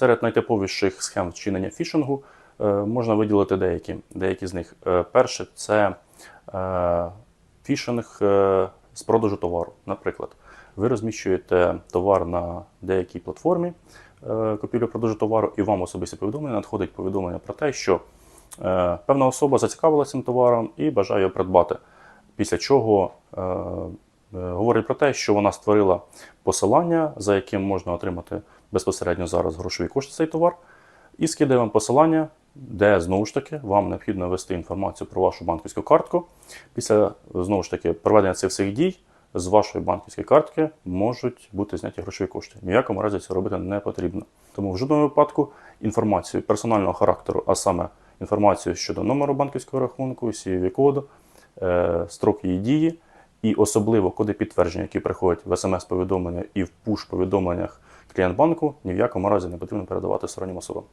Серед найтиповіших схем вчинення фішингу е, можна виділити деякі. Деякі з них. Е, Перше це е, фішинг з продажу товару. Наприклад, ви розміщуєте товар на деякій платформі е, купівлі-продажу товару, і вам особисті повідомлення надходить повідомлення про те, що певна особа зацікавилася цим товаром і бажає його придбати. Після чого говорить про те, що вона створила посилання, за яким можна отримати безпосередньо зараз грошові кошти цей товар, і скидає вам посилання, де знову ж таки вам необхідно ввести інформацію про вашу банківську картку. Після знову ж таки проведення цих всіх дій з вашої банківської картки можуть бути зняті грошові кошти. Ні в якому разі це робити не потрібно. Тому в жодному випадку інформацію персонального характеру, а саме інформацію щодо номеру банківського рахунку, cvv коду е, строк її дії, і особливо коди підтвердження, які приходять в смс-повідомлення і в пуш-повідомленнях клієнт банку, ні в якому разі не потрібно передавати стороннім особам.